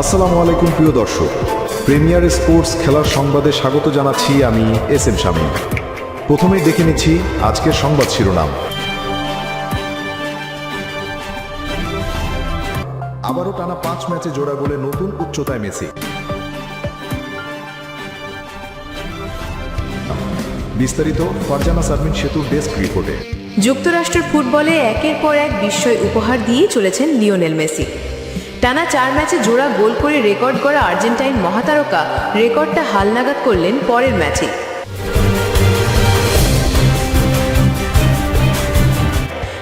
আসসালামু আলাইকুম প্রিয় দর্শক। প্রিমিয়ার স্পোর্টস খেলার সংবাদে স্বাগত জানাচ্ছি আমি এস এম শামীম। প্রথমেই দেখে নিচ্ছি আজকের সংবাদ শিরোনাম। আবারও টানা পাঁচ ম্যাচে জোড়া গোলে নতুন উচ্চতায় মেসি। বিস্তারিত ফারজানা সারমিন সেতুর ডেস্ক রিপোর্টে। যুক্তরাষ্ট্রের ফুটবলে একের পর এক বিস্ময় উপহার দিয়েই চলেছেন লিওনেল মেসি। টানা চার ম্যাচে জোড়া গোল করে রেকর্ড করা আর্জেন্টাইন মহাতারকা রেকর্ডটা হালনাগাদ করলেন পরের ম্যাচে।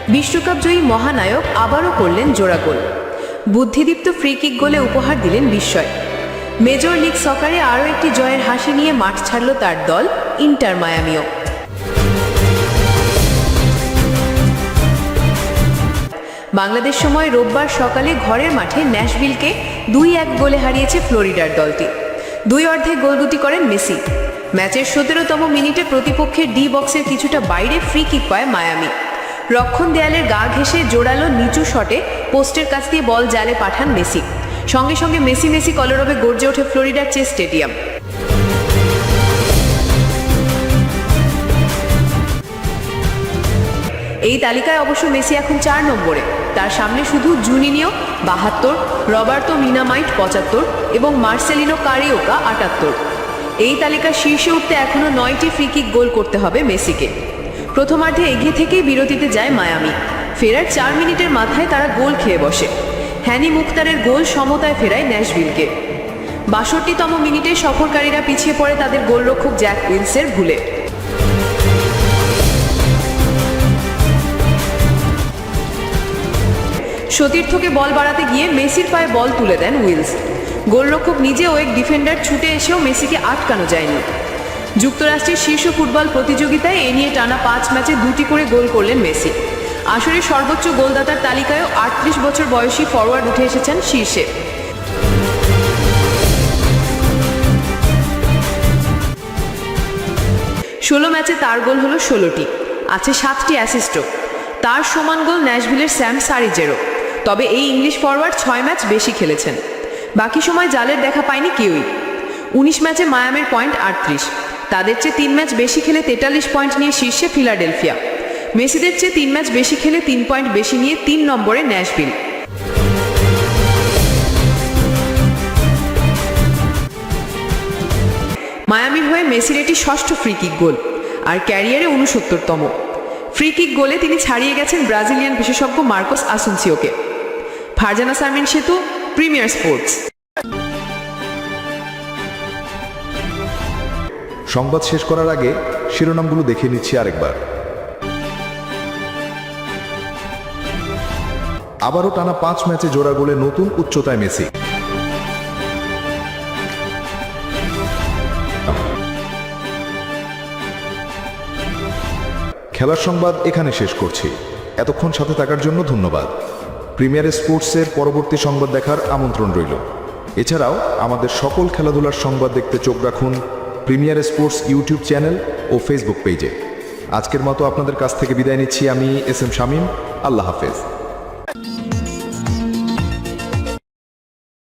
বিশ্বকাপ জয়ী মহানায়ক আবারও করলেন জোড়া গোল। বুদ্ধিদীপ্ত ফ্রি কিক গোলে উপহার দিলেন বিস্ময়। মেজর লিগ সকারে আরও একটি জয়ের হাসি নিয়ে মাঠ ছাড়ল তার দল ইন্টার মায়ামিও। বাংলাদেশ সময় রোববার সকালে ঘরের মাঠে ন্যাশভিলকে দুই এক গোলে হারিয়েছে ফ্লোরিডার দলটি। দুই অর্ধে গোল দুটি করেন মেসি। ম্যাচের সতেরোতম মিনিটে প্রতিপক্ষের ডি বক্সের কিছুটা বাইরে ফ্রি কিক পায় মায়ামি। রক্ষণ দেয়ালের গা ঘেঁষে জোরালো নিচু শটে পোস্টের কাছ দিয়ে বল জালে পাঠান মেসি। সঙ্গে সঙ্গে মেসি মেসি কলরবে গর্জে ওঠে ফ্লোরিডার চেস স্টেডিয়াম। এই তালিকায় অবশ্য মেসি এখন চার নম্বরে। তার সামনে শুধু জুনিনিও বাহাত্তর, রবার্তো মিনামাইট পঁচাত্তর এবং মার্সেলিনো কারিওকা আটাত্তর। এই তালিকার শীর্ষে উঠতে এখনও নয়টি ফ্রিকিক গোল করতে হবে মেসিকে। প্রথমার্ধে এগিয়ে থেকেই বিরতিতে যায় মায়ামি। ফেরার চার মিনিটের মাথায় তারা গোল খেয়ে বসে। হ্যানি মুখতারের গোল সমতায় ফেরায় ন্যাশভিলকে। বাষট্টিতম মিনিটে সফরকারীরা পিছিয়ে পড়ে তাদের গোলরক্ষক জ্যাক উইলসের ভুলে। সতীর্থকে বল বাড়াতে গিয়ে মেসির পায়ে বল তুলে দেন উইলস। গোলরক্ষক নিজেও এক ডিফেন্ডার ছুটে এসেও মেসিকে আটকানো যায়নি। যুক্তরাষ্ট্রের শীর্ষ ফুটবল প্রতিযোগিতায় এ নিয়ে টানা পাঁচ ম্যাচে দুটি করে গোল করলেন মেসি। আসরের সর্বোচ্চ গোলদাতার তালিকায়ও আটত্রিশ বছর বয়সী ফরওয়ার্ড উঠে এসেছেন শীর্ষে। ষোলো ম্যাচে তার গোল হলো ষোলোটি, আছে সাতটি অ্যাসিস্টও। তার সমান গোল ন্যাশভিলের স্যাম সারিজেরও। তবে এই ইংলিশ ফরওয়ার্ড ছয় ম্যাচ বেশি খেলেছেন। বাকি সময় জালের দেখা পায়নি কেউই। উনিশ ম্যাচে মায়ামের পয়েন্ট আটত্রিশ। তাদের চেয়ে তিন ম্যাচ বেশি খেলে তেতাল্লিশ পয়েন্ট নিয়ে শীর্ষে ফিলাডেলফিয়া। মেসিদের চেয়ে তিন ম্যাচ বেশি খেলে তিন পয়েন্ট বেশি নিয়ে তিন নম্বরে ন্যাশভিল। মায়ামির হয়ে মেসির এটি ষষ্ঠ ফ্রি কিক গোল, আর ক্যারিয়ারে উনসত্তরতম ফ্রি কিক গোলে তিনি ছাড়িয়ে গেছেন ব্রাজিলিয়ান বিশেষজ্ঞ মার্কোস আসুনসিওকে। ফারজানা সারমিন সেতু, প্রিমিয়ার স্পোর্টস। সংবাদ শেষ করার আগে শিরোনামগুলো দেখে নিচ্ছি আরেকবার। আবারও টানা পাঁচ ম্যাচে জোড়া গোলে নতুন উচ্চতায় মেসি। খেলার সংবাদ এখানে শেষ করছি। এতক্ষণ সাথে থাকার জন্য ধন্যবাদ। প্রিমিয়ার স্পোর্টসের পরবর্তী সংবাদ দেখার আমন্ত্রণ রইল। এছাড়াও আমাদের সকল খেলাধুলার সংবাদ দেখতে চোখ রাখুন প্রিমিয়ার স্পোর্টস ইউটিউব চ্যানেল ও ফেসবুক পেজে। আজকের মতো আপনাদের কাছ থেকে বিদায় নিচ্ছি আমি এস এম শামীম। আল্লাহ হাফেজ।